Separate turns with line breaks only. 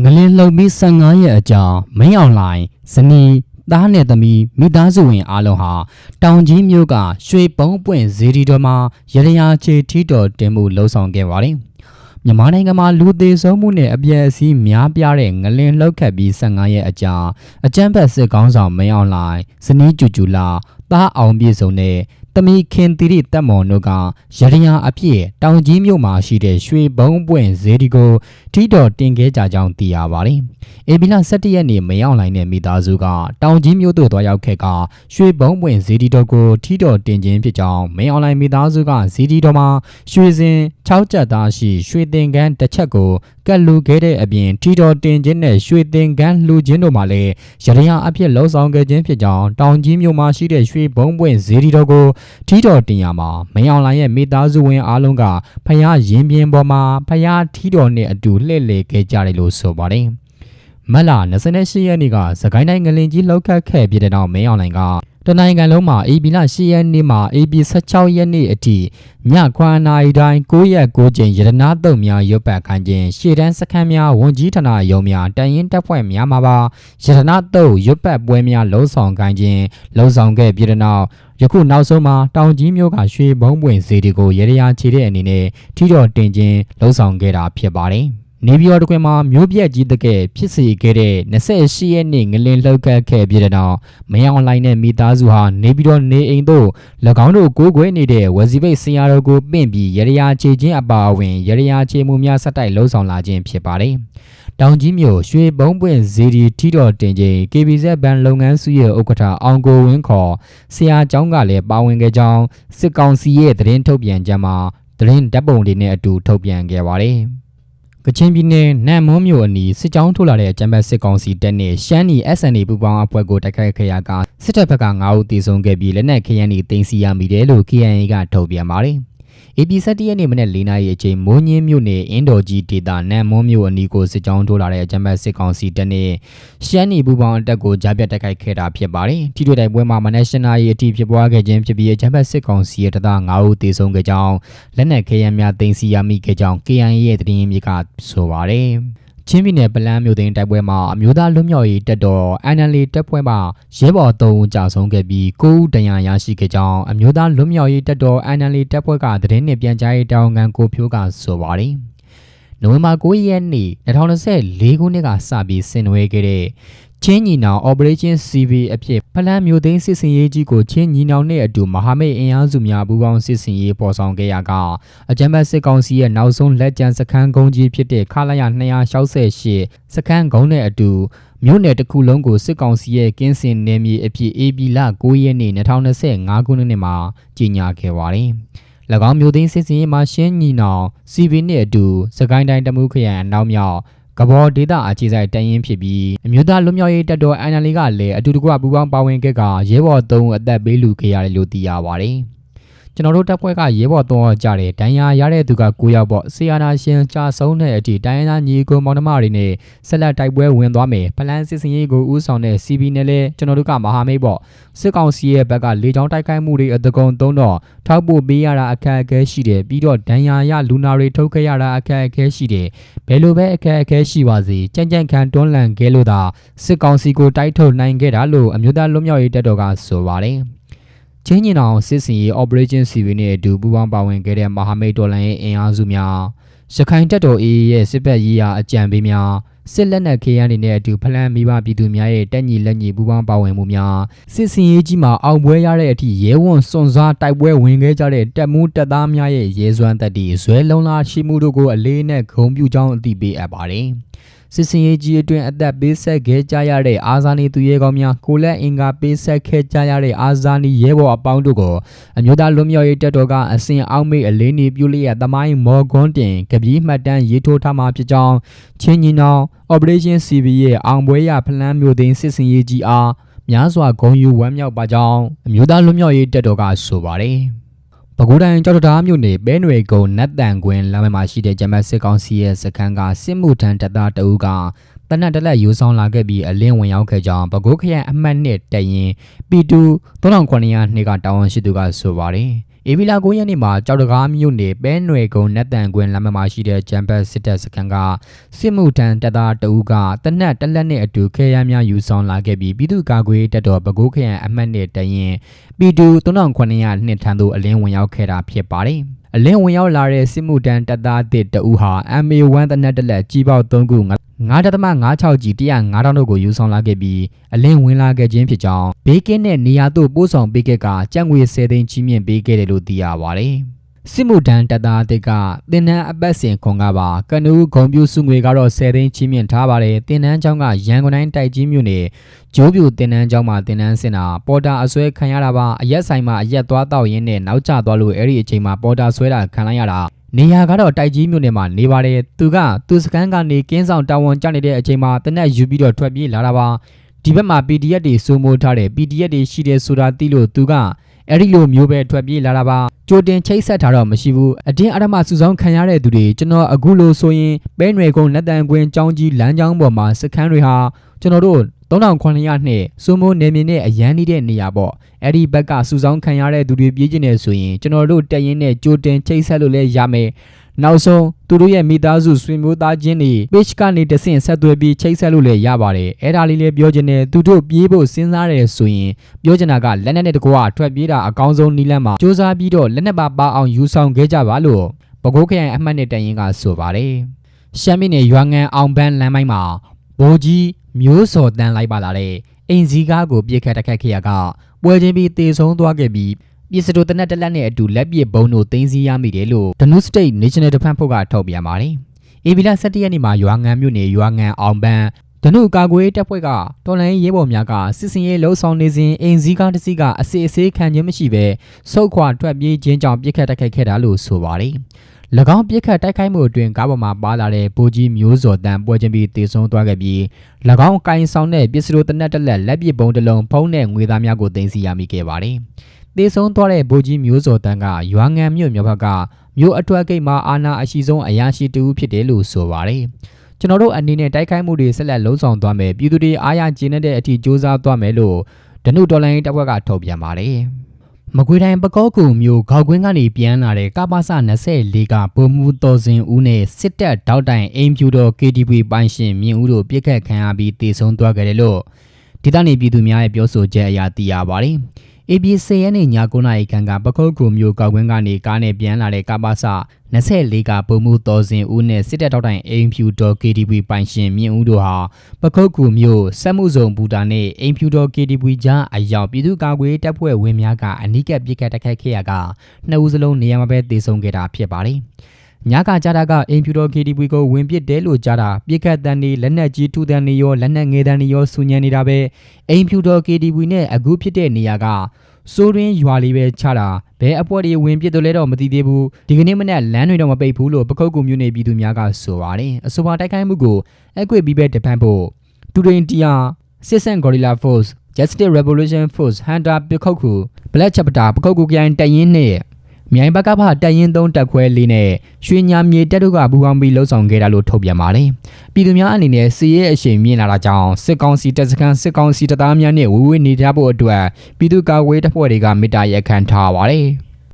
ငလင်းလှုပ်ပြီး15ရက်အကြာမင်းအောင်လှိုင်ဇနီးသားနဲ့သမီးမိသားစုဝင်အားလုံးဟာတောင်ကြီးမြို့ကရွှေပုံးပွင့်ဇေဒီတော်မှာရရရာချေထီတော်တင်မှုလှုံ့ဆော်ခဲ့ပါတယ်။မြန်မာနိုင်ငံမှာလူသေးဆုံးမှုနဲ့အပြည့်အစည်းများပြားတဲ့ငလင်းလှုပ်ခတ်ပြီး15ရက်အကြာအကြမ်းဖက်စစ်ကောင်းဆောင်မင်းအောင်လှိုင်ဇနီးကျူကျူလာသားအောင်ပြည့်စုံတဲ့တမီခင်တိရိတက်မော်တို့ကရရရာအပြည့်တောင်ကြီးမြို့မှာရှိတဲ့ရွှေဘုံပွင့်ဇေဒီကို ထီတော်တင်ခဲ့ကြကြောင်းသိရပါတယ်။အေဘီလာ17ရက်နေ့မရောက်လိုက်တဲ့မိသားစုကတောင်ကြီးမြို့သို့သွားရောက်ခဲ့ကရွှေဘုံပွင့်ဇေဒီတော်ကိုထီတော်တင်ခြင်းဖြစ်ကြောင်းမင်းအွန်လိုင်းမိသားစုကဇေဒီတော်မှာရွှေစင်6ချက်သားရှိရွှေသင်္ကန်းတစ်ချက်ကိုကတ်လူခဲ့တဲ့အပြင်ထီတော်တင်ခြင်းနဲ့ရွှေသင်္ကန်းလှူခြင်းတို့မှာလည်းရရရာအဖြစ်လှုံ့ဆော်ခဲ့ခြင်းဖြစ်ကြောင်းတောင်ကြီးမြို့မှာရှိတဲ့ရွှေဘုံပွင့်ဇေဒီတော်ကိုထီတော်တင်ရမှာမင်းအောင်လိုင်ရဲ့မိသားစုဝင်အားလုံးကဖယားရင်ပြင်ပေါ်မှာဖယားထီတော်နဲ့အတူလှည့်လည်ခဲ့ကြတယ်လို့ဆိုပါတယ်။မက်လာ28ရက်နေ့ကစကိုင်းတိုင်းငလင်ကြီးလှုပ်ခတ်ခဲ့ပြီးတဲ့နောက်မင်းအောင်လိုင်ကတနိုင်ငံလုံးမှာ AB လ10ရက်နေ့မှာ AB 16ရက်နေ့အထိည9နာရီတိုင်း9ရက်9ချိန်ရတနာတုံများရွတ်ပတ်ခိုင်းခြင်းရှေ့တန်းစခန်းများဝန်ကြီးဌာနရုံးများတန်ရင်တပ်ဖွဲ့များမှာပါရတနာတုံရွတ်ပတ်ပွဲများလှုံ့ဆော်ခိုင်းခြင်းလှုံ့ဆော်ခဲ့ပြီးတဲ့နောက်ယခုနောက်ဆုံးမှာတောင်ကြီးမြို့ကရွှေဘုံပွင့်ဈေးတွေကိုရေရရာခြေတဲ့အနေနဲ့ထီတော်တင်ခြင်းလှုံ့ဆော်ခဲ့တာဖြစ်ပါတယ်။ နေပြည်တော်တခွင်မှာမြို့ပြက်ကြီးတကယ်ဖြစ်စေခဲ့တဲ့28ရက်နေ့ငလင်လှုပ်ခတ်ခဲ့ပြီးတဲ့နောက်မယောင်လိုင်းနဲ့မိသားစုဟာနေပြည်တော်နေအိမ်သို့၎င်းတို့ကိုးကွယ်နေတဲ့ဝစီပိတ်ဆရာတော်ကိုပင့်ပြီးရေရရာခြေခြင်းအပါအဝင်ရေရရာခြေမှုများဆက်တိုက်လှုံ့ဆော်လာခြင်းဖြစ်ပါတယ်။တောင်ကြီးမြို့ရွှေဘုံပွင့်ဇေဒီထီတော်တင်ခြင်း KBZ ဘဏ်လုပ်ငန်းစုရဲ့ဥက္ကဋ္ဌအောင်ကိုဝင်းခေါ်ဆရာကျောင်းကလည်းပါဝင်ခဲ့ကြောင်းစစ်ကောင်စီရဲ့သတင်းထုတ်ပြန်ကြမှာသတင်းတပ်ပုံတွေနဲ့အတူထုတ်ပြန်ခဲ့ပါတယ်။ ကချင်ပြည်နယ်နမ်မွန်းမြို့အနီးစစ်ကြောင်းထိုးလာတဲ့ကျမ်းဘတ်စစ်ကောင်စီတပ်နဲ့ရှမ်းနီ SNA ပူးပေါင်းအဖွဲ့ကိုတိုက်ခိုက်ခဲ့ရကစစ်တပ်ဘက်က9ဦးသေဆုံးခဲ့ပြီးလက်နက်ခဲယမ်းတွေတင်စီရမိတယ်လို့ KNA ကထုတ်ပြန်ပါတယ်။ AP 7ရက်နေ့မနေ့၄နာရီအချိန်မိုးညင်းမြို့နယ်အင်းတော်ကြီးဒေသနမ်မွန်းမြို့အနီးကိုစစ်ကြောင်းထိုးလာတဲ့အကြမ်းဖက်စစ်ကောင်စီတပ်နဲ့ရှမ်းနီပူပေါင်းအတက်ကိုကြားပြတ်တိုက်ခိုက်ခဲ့တာဖြစ်ပါတယ်။ထိတွေ့တိုက်ပွဲမှာမနက်၈နာရီအထိဖြစ်ပွားခဲ့ခြင်းဖြစ်ပြီးအကြမ်းဖက်စစ်ကောင်စီရဲ့တပ်သား9ဦးသေဆုံးခဲ့ကြောင်းလက်နက်ခဲယမ်းများတင်စီရမိခဲ့ကြောင်း KIA ရဲ့သတင်းရင်းမြစ်ကဆိုပါတယ်။ ချင်းပြည်နယ်ပလန်းမြို့သိမ်းတိုက်ပွဲမှာအမျိုးသားလွတ်မြောက်ရေးတပ်တော် NLA တပ်ဖွဲ့မှရဲဘော်၃ဦးကြာဆုံးခဲ့ပြီး9ဦးဒဏ်ရာရရှိခဲ့ကြောင်းအမျိုးသားလွတ်မြောက်ရေးတပ်တော် NLA တပ်ဖွဲ့ကသတင်းနဲ့ပြန်ကြားရေးတာဝန်ခံကိုဖြိုးကဆိုပါတယ်။နိုဝင်ဘာ9ရက်နေ့2024ခုနှစ်ကစပြီးဆင်နွှဲခဲ့တဲ့ ချင်းညီနောင် Operation CV အဖြစ်ဖလန်းမျိုးသိန်းစစ်စင်ရေးကြီးကိုချင်းညီနောင်နဲ့အတူမဟာမိတ်အင်အားစုများပူးပေါင်းစစ်စင်ရေးပေါ်ဆောင်ခဲ့ရကအကြမ်းဖက်စစ်ကောင်စီရဲ့နောက်ဆုံးလက်ကျန်စခန်းကုန်းကြီးဖြစ်တဲ့ခလာရ268စခန်းကုန်းနဲ့အတူမြို့နယ်တစ်ခုလုံးကိုစစ်ကောင်စီရဲ့ကင်းစင်နယ်မြေအဖြစ် AB လ9ရက်နေ့2025ခုနှစ်မှာကြီးညာခဲ့ပါတယ်။၎င်းမျိုးသိန်းစစ်စင်ရေးမှာရှင်းညီနောင် CV နဲ့အတူစကိုင်းတိုင်းတမှုခရိုင်အနောက်မြောက် ကဘော်ဒေတာအခြေဆိုင်တန်ရင်ဖြစ်ပြီးအမျိုးသားလွတ်မြောက်ရေးတပ်တော် NLA ကလည်းအတူတကွပူးပေါင်းပါဝင်ခဲ့ကရဲဘော်၃ဦးအသက်ပေးလူခဲ့ရတယ်လို့သိရပါတယ်။ ကျွန်တော်တို့တပ်ဖွဲ့ကရဲဘော်၃ဦးကြတယ်ဒဏ်ရာရတဲ့သူက9ယောက်ပေါ့ဆီယာနာရှင်ကြာဆုံးတဲ့အထိတိုင်းရင်းသားညီကိုမောင်နှမတွေနဲ့ဆက်လက်တိုက်ပွဲဝင်သွားမယ်ဖလန်းစစ်စင်ရေးကိုဦးဆောင်တဲ့ CB နဲ့လည်းကျွန်တော်တို့ကမဟာမိတ်ပေါ့စစ်ကောင်စီရဲ့ဘက်ကလေကြောင်းတိုက်ခိုက်မှုတွေအတကုံသုံးတော့ထောက်ပို့ပေးရတာအခက်အခဲရှိတယ်ပြီးတော့ဒဏ်ရာရလူနာတွေထုတ်ခဲ့ရတာအခက်အခဲရှိတယ်ဘယ်လိုပဲအခက်အခဲရှိပါစေကြံ့ကြံ့ခံတွန်းလှန်ခဲ့လို့သာစစ်ကောင်စီကိုတိုက်ထုတ်နိုင်ခဲ့တာလို့အမျိုးသားလွတ်မြောက်ရေးတပ်တော်ကဆိုပါတယ် ချင်းညင်အောင်စစ်စင်ရေး Operation CV နဲ့အတူပူးပေါင်းပါဝင်ခဲ့တဲ့မဟာမိတ်တော်လှန်ရေးအင်အားစုများရခိုင်တပ်တော် AA ရဲ့စစ်ဘက်ရေးရာအကြံပေးများစစ်လက်နက်ခေယန်းတွေနဲ့အတူဖလန်မိဘပြည်သူများရဲ့တက်ညီလက်ညီပူးပေါင်းပါဝင်မှုများစစ်စင်ရေးကြီးမှာအောင်ပွဲရတဲ့အထိရဲဝံစွန်စားတိုက်ပွဲဝင်ခဲ့ကြတဲ့တပ်မှုတပ်သားများရဲ့ရဲစွမ်းသက်တည်ဇွဲလုံးလားရှိမှုတို့ကိုအလေးနဲ့ဂုဏ်ပြုကြောင်းအသိပေးအပ်ပါတယ်။ စစ်စင်ရေးကြီးအတွင်းအသက်ပေးဆက်ခဲ့ကြရတဲ့အာဇာနည်သူရဲကောင်းများကိုလက်အင်္ဂါပေးဆက်ခဲ့ကြရတဲ့အာဇာနည်ရဲဘော်အပေါင်းတို့ကိုအမျိုးသားလွတ်မြောက်ရေးတပ်တော်ကအစဉ်အောက်မေ့အလေးနေပြုလျက်သမိုင်းမော်ကွန်းတင်ကပီးမှတ်တမ်းရေးထိုးထားမှာဖြစ်ကြောင်းချင်းညီနောင် Operation CB ရဲ့အောင်ပွဲရဖလန်းမျိုးသိန်းစစ်စင်ရေးကြီးအားများစွာဂုဏ်ယူဝမ်းမြောက်ပါကြောင်းအမျိုးသားလွတ်မြောက်ရေးတပ်တော်ကဆိုပါတယ် ပဲခူးတိုင်းကြောက်တရားမြို့နယ်ပဲနွေကုန်းနတ်တန်ကွင်းလမ်းမမှာရှိတဲ့ဂျမတ်စစ်ကောင်စီရဲ့စခန်းကစစ်မှုထမ်းတပ်သားတအူးကတနက်တလက်ယူဆောင်လာခဲ့ပြီးအလင်းဝင်ရောက်ခဲ့ကြောင်းပဲခူးခရိုင်အမှတ်နှစ်တရင် P2 3900နှစ်ကတာဝန်ရှိသူကဆိုပါတယ် ဧပြီလ9ရက်နေ့မှာကြောက်တကားမြို့နယ်ပဲနွယ်ကုန်းနတ်တန်ကွင်းလမ်းမမှာရှိတဲ့ဂျမ်ဘတ်စစ်တပ်စခန်းကစစ်မှုထမ်းတပ်သားတဦးကတနက်တက်လက်နဲ့အတူခဲယမ်းများယူဆောင်လာခဲ့ပြီးပြည်သူ့ကာကွယ်ရေးတပ်တော်ပဲခူးခရိုင်အမှတ်နဲ့တရင်ပြည်သူ3900နှစ်ထံသို့အလင်းဝင်ရောက်ခဲ့တာဖြစ်ပါတယ်။ အလင်းဝင်ရောက်လာတဲ့စစ်မှုထမ်းတပ်သားတစ်တဦးဟာ MA1 တနက်တက်လက်ကြီးပေါက်3ခု9.56ကြီး105တောင်းတို့ကိုယူဆောင်လာခဲ့ပြီးအလင်းဝင်လာခဲ့ခြင်းဖြစ်ကြောင်းဘေးကင်းတဲ့နေရာသို့ပို့ဆောင်ပေးခဲ့ကကြက်ငွေ10သိန်းချီးမြှင့်ပေးခဲ့တယ်လို့သိရပါတယ်။ စစ်မှုထမ်းတပ်သားအသစ်ကတင်နန်းအပတ်စဉ်ခွန်ကပါကနူးဂုံပြူစုငွေကတော့10သိန်းချီးမြှင့်ထားပါတယ်တင်နန်းကျောင်းကရန်ကုန်တိုင်းတိုက်ကြီးမြို့နယ်ကျိုးပြူတင်နန်းကျောင်းမှာတင်နန်းစင်တာပေါ်တာအဆွဲခံရတာပါအရက်ဆိုင်မှာအရက်သွားတော့ရင်းနဲ့နောက်ကျသွားလို့အဲ့ဒီအချိန်မှာပေါ်တာဆွဲတာခံလိုက်ရတာနေရာကတော့တိုက်ကြီးမြို့နယ်မှာနေပါတယ်သူကသူစကန်ကနေကင်းဆောင်တာဝန်ကျနေတဲ့အချိန်မှာတနက်ယူပြီးတော့ထွက်ပြေးလာတာပါဒီဘက်မှာ PDF တွေစိုးမိုးထားတယ် PDF တွေရှိတယ်ဆိုတာသိလို့သူက အဲ့ဒီလိုမျိုးပဲထွက်ပြေးလာတာပါကြိုတင်ချိတ်ဆက်ထားတော့မရှိဘူးအတင်းအဓမ္မစုဆောင်ခံရတဲ့သူတွေကျွန်တော်အခုလိုဆိုရင်ပဲနွယ်ကုန်းလက်တန်ကွင်းចောင်းကြီးလမ်းကြောင်းပေါ်မှာစခန်းတွေဟာကျွန်တော်တို့ 3900နှစ်စိုးမိုးနေမြင့်နဲ့အရန်နေတဲ့နေရာပေါ့အဲ့ဒီဘက်ကစုဆောင်ခံရတဲ့သူတွေပြေးကျင်နေဆိုရင်ကျွန်တော်တို့တက်ရင်နဲ့ကြိုတင်ချိတ်ဆက်လို့လည်းရမယ်နောက်ဆုံးသူတို့ရဲ့မိသားစုဆွေမျိုးသားချင်းတွေ page ကနေတဆင့်ဆက်သွယ်ပြီးချိတ်ဆက်လို့လည်းရပါတယ်အဲ့ဒါလေးလည်းပြောချင်တယ်သူတို့ပြေးဖို့စဉ်းစားတယ်ဆိုရင်ပြောချင်တာကလက်နက်နဲ့တကွာထွက်ပြေးတာအကောင်းဆုံးနီးလန်းမှာစူးစမ်းပြီးတော့လက်နက်ပါပါအောင်ယူဆောင်ခဲ့ကြပါလို့ပကိုးခရိုင်အမှတ်နဲ့တရင်ကဆိုပါတယ်ရှမ်းပြည်နယ်ရွာငံအောင်ပန်းလမ်းမိုင်းမှာဘိုးကြီး မျိုးစော်တန်းလိုက်ပါလာတဲ့အိမ်စည်းကားကိုပြစ်ခတ်တက်ခတ်ခဲ့ရကပွဲချင်းပြီးတေဆုံးသွားခဲ့ပြီးပြည်စတိုတနက်တလက်နဲ့အတူလက်ပစ်ဘုံတို့တင်စီရမိတယ်လို့ The New State National Defense Force ကထုတ်ပြန်ပါတယ်။အေဗီလာ17ရက်နေ့မှာရွာငံမြို့နယ်ရွာငံအောင်ပန်းဒနုကာကွယ်တပ်ဖွဲ့ကတော်လိုင်းရဲဘော်များကစစ်စင်ရေးလှုပ်ဆောင်နေစဉ်အင်ဇီကားတစ်စီးကအစီအစေးခံခြင်းမရှိဘဲစုတ်ခွာထွက်ပြေးခြင်းကြောင့်ပြစ်ခတ်တိုက်ခိုက်ခဲ့တာလို့ဆိုပါတယ်။၎ င်းပြစ်ခတ်တိုက်ခိုက်မှုအတွင်းကားပေါ်မှာပါလာတဲ့ပိုကြီးမျိုးစော်တန်ပွဲချင်းပြီးတေဆုံးသွားခဲ့ပြီး၎င်းကင်ဆောင်တဲ့ပစ္စည်းတို့တနက်တက်လက်လက်ပစ်ပုံးတစ်လုံးဖုံးတဲ့ငွေသားများကိုတင်စီရမိခဲ့ပါတယ်။တေဆုံးသွားတဲ့ပိုကြီးမျိုးစော်တန်ကရွာငံမြို့မြောက်ဘက်ကမြို့အထွတ်ဂိတ်မှာအာနာအရှိဆုံးအရာရှိတူဖြစ်တယ်လို့ဆိုပါတယ်။ကျွန်တော်တို့အနေနဲ့တိုက်ခိုက်မှုတွေဆက်လက်လှုံ့ဆော်သွားမယ်ပြည်သူတွေအားရကျေနပ်တဲ့အထိစ조사သွားမယ်လို့ဒနုဒေါ်လာရင်းတပ်ဖွဲ့ကထုတ်ပြန်ပါတယ်။ မကွေတိုင်းပကောကူမျိုးခေါကွင်းကနေပြန်လာတဲ့ကပ္ပစ24ကပုံမှုတော်စင်ဦးနဲ့စစ်တပ်တောက်တိုင်အိမ်ဖြူတော် KTV ပိုင်ရှင်မြင့်ဦးတို့ပြစ်ခတ်ခံရပြီးတေဆုံးသွားကြတယ်လို့ဒေသနေပြည်သူများရဲ့ပြောဆိုချက်အရသိရပါတယ်။ ABC ရဲ့နေည9နာရီခန့်ကပခုတ်ကူမျိုးကောက်ကွင်းကနေကားနဲ့ပြန်လာတဲ့ကပ္ပစ24ကပုံမှုတော်စင်ဦးနဲ့စစ်တပ်တောက်တိုင်အိမ်ဖြူတော် KTV ပိုင်ရှင်မြင့်ဦးတို့ဟာပခုတ်ကူမျိုးစက်မှုစုံဘူတာနဲ့အိမ်ဖြူတော် KTV ကြားအရောက်ပြည်သူ့ကာကွယ်တပ်ဖွဲ့ဝင်များကအနိကပစ်ခတ်တိုက်ခိုက်ခဲ့ရကနှစ်ဦးစလုံးနေရာမှာပဲတေဆုံးခဲ့တာဖြစ်ပါတယ်။ ညကကြတာကအင်ဖြူတော် KTV ကိုဝင်ပစ်တယ်လို့ကြားတာပြစ်ခတ်တန်နေလက်နက်ကြီးထုတန်နေရောလက်နက်ငယ်တန်နေရောဆူညံနေတာပဲအင်ဖြူတော် KTV နဲ့အခုဖြစ်တဲ့နေရာကစိုးရင်းရွာလေးပဲချတာဘဲအပွက်တွေဝင်ပစ်တော့လဲတော့မသိသေးဘူးဒီကနေ့မနေ့လမ်းတွေတော့မပိတ်ဘူးလို့ပခုတ်ကူမြို့နယ်ပြည်သူများကဆိုပါတယ်အဆိုပါတိုက်ခိုက်မှုကိုအကွေပြီးပဲတပန်းဖို့တူရင်တီယာစစ်ဆန်ဂေါ်ရီလာ Force Justice Revolution Force Hunter ပခုတ်ကူ Black Chapter ပခုတ်ကူကြိုင်တရင်နဲ့ မြိုင်ဘက်ကဖတက်ရင်သုံးတက်ခွဲလေးနဲ့ရွှေညာမြေတက်တို့ကပူပေါင်းပြီးလှုပ်ဆောင်ခဲ့တာလို့ထုတ်ပြန်ပါတယ်။ပြည်သူများအနေနဲ့စီရဲအရှိန်မြင့်လာတာကြောင့်စစ်ကောင်စီတပ်စခန်းစစ်ကောင်စီတပ်သားများနဲ့ဝေဝေးနေကြဖို့အတွက်ပြည်သူ့ကာကွယ်တပ်ဖွဲ့တွေကမေတ္တာရက်ခံထားပါတယ်။